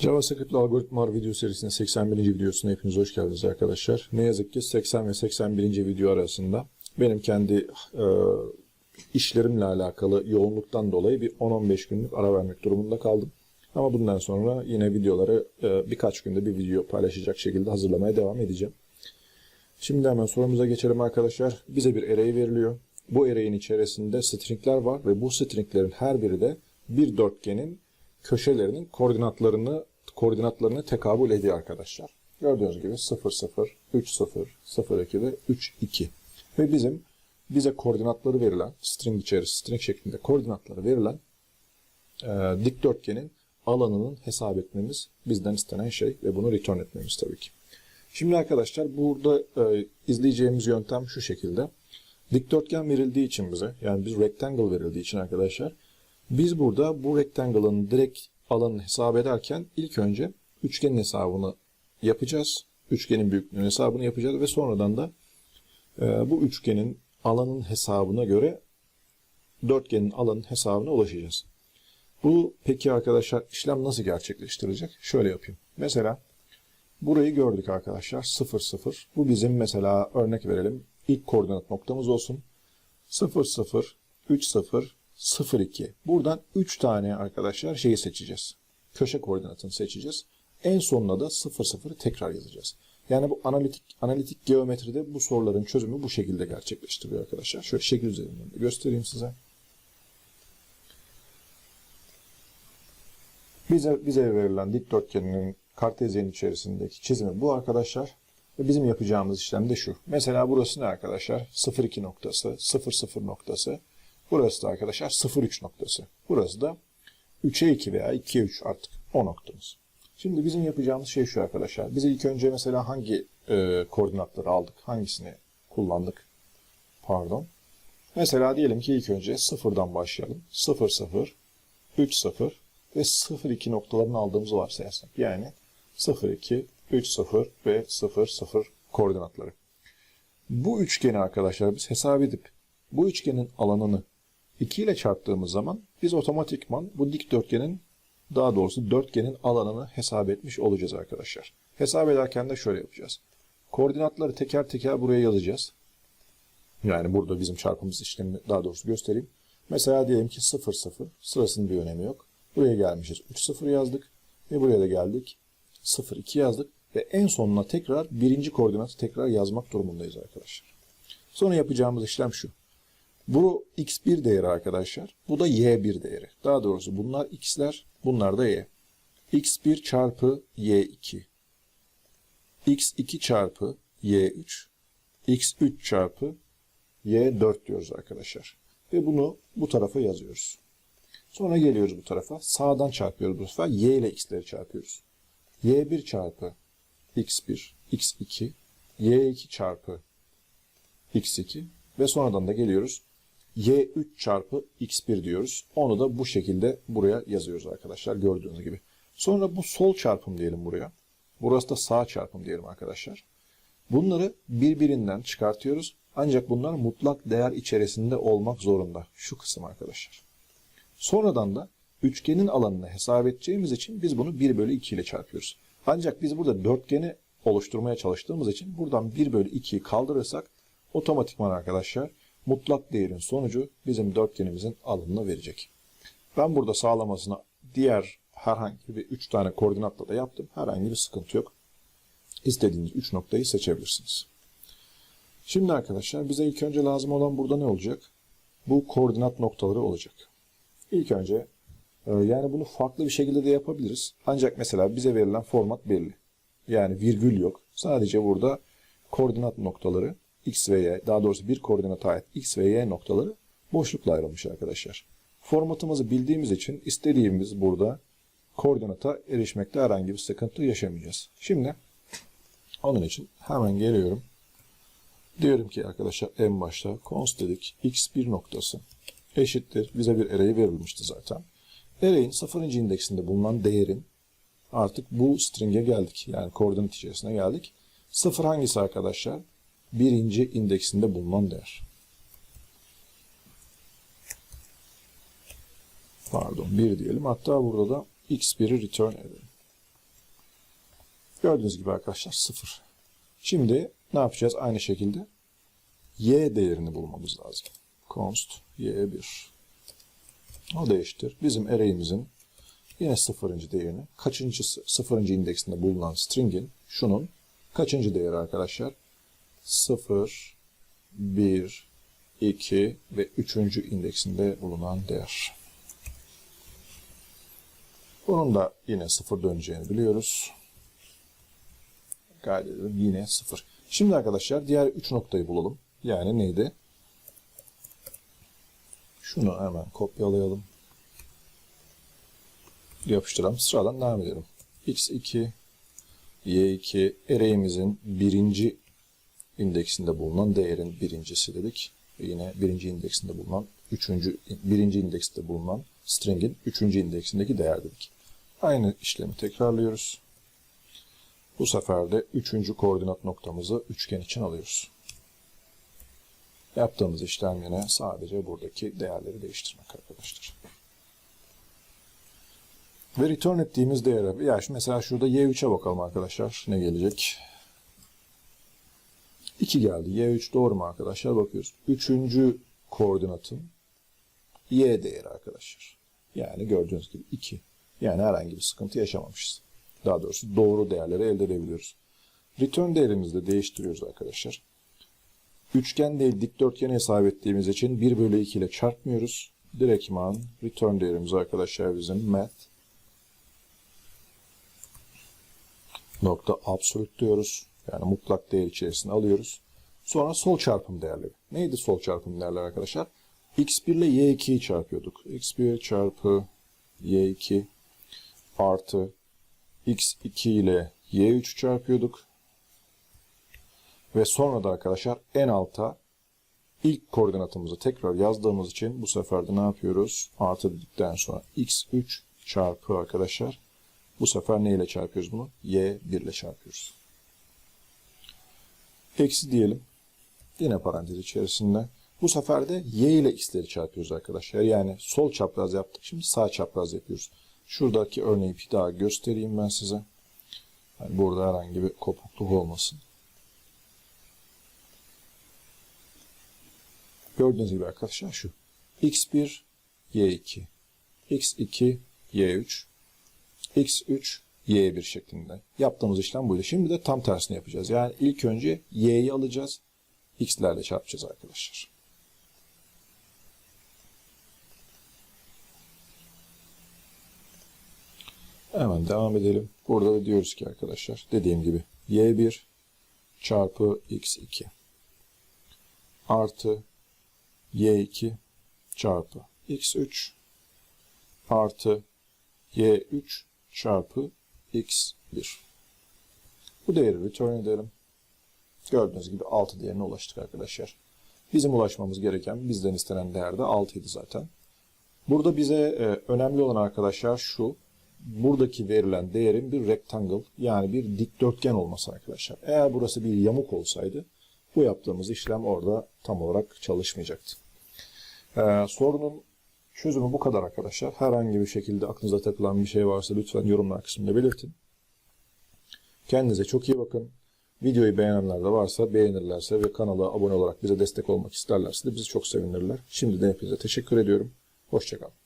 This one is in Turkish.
JavaScript algoritmalar video serisinin 81. videosuna hepiniz hoş geldiniz arkadaşlar. Ne yazık ki 80 ve 81. video arasında benim kendi e, işlerimle alakalı yoğunluktan dolayı bir 10-15 günlük ara vermek durumunda kaldım. Ama bundan sonra yine videoları e, birkaç günde bir video paylaşacak şekilde hazırlamaya devam edeceğim. Şimdi hemen sorumuza geçelim arkadaşlar. Bize bir array veriliyor. Bu array'in içerisinde stringler var ve bu stringlerin her biri de bir dörtgenin köşelerinin koordinatlarını koordinatlarına tekabül ediyor arkadaşlar. Gördüğünüz gibi 0 0 3 0 0 2 ve 3 2. Ve bizim bize koordinatları verilen string içerisinde string şeklinde koordinatları verilen e, dikdörtgenin alanının hesap etmemiz bizden istenen şey ve bunu return etmemiz tabii ki. Şimdi arkadaşlar burada e, izleyeceğimiz yöntem şu şekilde. Dikdörtgen verildiği için bize yani bir rectangle verildiği için arkadaşlar biz burada bu rectangle'ın direkt alanını hesap ederken ilk önce üçgenin hesabını yapacağız. Üçgenin büyüklüğünün hesabını yapacağız ve sonradan da e, bu üçgenin alanın hesabına göre dörtgenin alanın hesabına ulaşacağız. Bu peki arkadaşlar işlem nasıl gerçekleştirecek? Şöyle yapayım. Mesela burayı gördük arkadaşlar 0 0. Bu bizim mesela örnek verelim. İlk koordinat noktamız olsun. 0 0 3 0 0 2. Buradan 3 tane arkadaşlar şeyi seçeceğiz. Köşe koordinatını seçeceğiz. En sonuna da 0 0'ı tekrar yazacağız. Yani bu analitik analitik geometride bu soruların çözümü bu şekilde gerçekleştiriyor arkadaşlar. Şöyle şekil üzerinden de göstereyim size. Bize, bize verilen dikdörtgenin kartezyen içerisindeki çizimi bu arkadaşlar. Ve bizim yapacağımız işlem de şu. Mesela burası ne arkadaşlar? 0,2 noktası, 0,0 noktası. Burası da arkadaşlar 0,3 noktası. Burası da 3'e 2 veya 2'ye 3 artık o noktamız. Şimdi bizim yapacağımız şey şu arkadaşlar. Biz ilk önce mesela hangi e, koordinatları aldık? Hangisini kullandık? Pardon. Mesela diyelim ki ilk önce sıfırdan başlayalım. 0, 0, 3, 0 ve 0, 2 noktalarını aldığımızı varsayarsak. Yani 0, 2, 3, 0 ve 0, 0 koordinatları. Bu üçgeni arkadaşlar biz hesap edip bu üçgenin alanını 2 ile çarptığımız zaman biz otomatikman bu dikdörtgenin daha doğrusu dörtgenin alanını hesap etmiş olacağız arkadaşlar. Hesap ederken de şöyle yapacağız. Koordinatları teker teker buraya yazacağız. Yani burada bizim çarpımız işlemini daha doğrusu göstereyim. Mesela diyelim ki 0 0 sırasının bir önemi yok. Buraya gelmişiz 3 0 yazdık ve buraya da geldik 0 2 yazdık ve en sonuna tekrar birinci koordinatı tekrar yazmak durumundayız arkadaşlar. Sonra yapacağımız işlem şu. Bu x1 değeri arkadaşlar. Bu da y1 değeri. Daha doğrusu bunlar x'ler, bunlar da y. x1 çarpı y2. x2 çarpı y3. x3 çarpı y4 diyoruz arkadaşlar. Ve bunu bu tarafa yazıyoruz. Sonra geliyoruz bu tarafa. Sağdan çarpıyoruz bu sefer. y ile x'leri çarpıyoruz. y1 çarpı x1, x2, y2 çarpı x2 ve sonradan da geliyoruz y3 çarpı x1 diyoruz. Onu da bu şekilde buraya yazıyoruz arkadaşlar gördüğünüz gibi. Sonra bu sol çarpım diyelim buraya. Burası da sağ çarpım diyelim arkadaşlar. Bunları birbirinden çıkartıyoruz. Ancak bunlar mutlak değer içerisinde olmak zorunda. Şu kısım arkadaşlar. Sonradan da üçgenin alanını hesap edeceğimiz için biz bunu 1 bölü 2 ile çarpıyoruz. Ancak biz burada dörtgeni oluşturmaya çalıştığımız için buradan 1 bölü 2'yi kaldırırsak otomatikman arkadaşlar mutlak değerin sonucu bizim dörtgenimizin alanını verecek. Ben burada sağlamasına diğer herhangi bir 3 tane koordinatla da yaptım. Herhangi bir sıkıntı yok. İstediğiniz 3 noktayı seçebilirsiniz. Şimdi arkadaşlar bize ilk önce lazım olan burada ne olacak? Bu koordinat noktaları olacak. İlk önce e, yani bunu farklı bir şekilde de yapabiliriz. Ancak mesela bize verilen format belli. Yani virgül yok. Sadece burada koordinat noktaları x ve y, daha doğrusu bir koordinata ait x ve y noktaları boşlukla ayrılmış arkadaşlar. Formatımızı bildiğimiz için istediğimiz burada koordinata erişmekte herhangi bir sıkıntı yaşamayacağız. Şimdi onun için hemen geliyorum. Diyorum ki arkadaşlar en başta const dedik x1 noktası eşittir. Bize bir array verilmişti zaten. Array'in 0. indeksinde bulunan değerin artık bu string'e geldik. Yani koordinat içerisine geldik. 0 hangisi arkadaşlar? Birinci indeksinde bulunan değer. Pardon 1 diyelim. Hatta burada da x1'i return edelim. Gördüğünüz gibi arkadaşlar 0. Şimdi ne yapacağız? Aynı şekilde y değerini bulmamız lazım. const y1 o değiştir. Bizim array'imizin yine sıfırıncı değerini kaçıncı sıfırıncı indeksinde bulunan string'in şunun kaçıncı değeri arkadaşlar? 0, 1, 2 ve 3. indeksinde bulunan değer. Bunun da yine sıfır döneceğini biliyoruz. Kaydedelim yine sıfır. Şimdi arkadaşlar diğer 3 noktayı bulalım. Yani neydi? Şunu hemen kopyalayalım. Yapıştıralım. Sıradan devam edelim. x2, y2 array'imizin birinci indeksinde bulunan değerin birincisi dedik. Ve yine birinci indeksinde bulunan üçüncü, birinci indekste bulunan string'in üçüncü indeksindeki değer dedik. Aynı işlemi tekrarlıyoruz. Bu sefer de üçüncü koordinat noktamızı üçgen için alıyoruz. Yaptığımız işlem yine sadece buradaki değerleri değiştirmek arkadaşlar. Ve return ettiğimiz değere, ya mesela şurada y3'e bakalım arkadaşlar. Ne gelecek? 2 geldi. y3 doğru mu arkadaşlar? Bakıyoruz. Üçüncü koordinatın y değeri arkadaşlar. Yani gördüğünüz gibi 2. Yani herhangi bir sıkıntı yaşamamışız. Daha doğrusu doğru değerleri elde edebiliyoruz. Return değerimizi de değiştiriyoruz arkadaşlar. Üçgen değil dikdörtgeni hesap ettiğimiz için 1 bölü 2 ile çarpmıyoruz. Direktman return değerimiz arkadaşlar bizim math nokta absolute diyoruz. Yani mutlak değer içerisine alıyoruz. Sonra sol çarpım değerleri. Neydi sol çarpım değerleri arkadaşlar? x1 ile y2'yi çarpıyorduk. x1 çarpı y2 artı x2 ile y3 çarpıyorduk. Ve sonra da arkadaşlar en alta ilk koordinatımızı tekrar yazdığımız için bu sefer de ne yapıyoruz? Artı dedikten sonra x3 çarpı arkadaşlar. Bu sefer ne ile çarpıyoruz bunu? y1 ile çarpıyoruz. Eksi diyelim. Yine parantez içerisinde. Bu sefer de y ile x'leri çarpıyoruz arkadaşlar. Yani sol çapraz yaptık. Şimdi sağ çapraz yapıyoruz. Şuradaki örneği bir daha göstereyim ben size. Yani burada herhangi bir kopukluk olmasın. Gördüğünüz gibi arkadaşlar şu. x1, y2, x2, y3, x3, y1 şeklinde. Yaptığımız işlem buydu. Şimdi de tam tersini yapacağız. Yani ilk önce y'yi alacağız. x'lerle çarpacağız arkadaşlar. Hemen devam edelim. Burada da diyoruz ki arkadaşlar dediğim gibi y1 çarpı x2 artı y2 çarpı x3 artı y3 çarpı x1. Bu değeri return edelim. Gördüğünüz gibi 6 değerine ulaştık arkadaşlar. Bizim ulaşmamız gereken bizden istenen değer de 6 idi zaten. Burada bize e, önemli olan arkadaşlar şu. Buradaki verilen değerin bir rectangle yani bir dikdörtgen olması arkadaşlar. Eğer burası bir yamuk olsaydı bu yaptığımız işlem orada tam olarak çalışmayacaktı. Ee, sorunun çözümü bu kadar arkadaşlar. Herhangi bir şekilde aklınıza takılan bir şey varsa lütfen yorumlar kısmında belirtin. Kendinize çok iyi bakın. Videoyu beğenenler de varsa beğenirlerse ve kanala abone olarak bize destek olmak isterlerse de bizi çok sevinirler. Şimdiden hepinize teşekkür ediyorum. Hoşçakalın.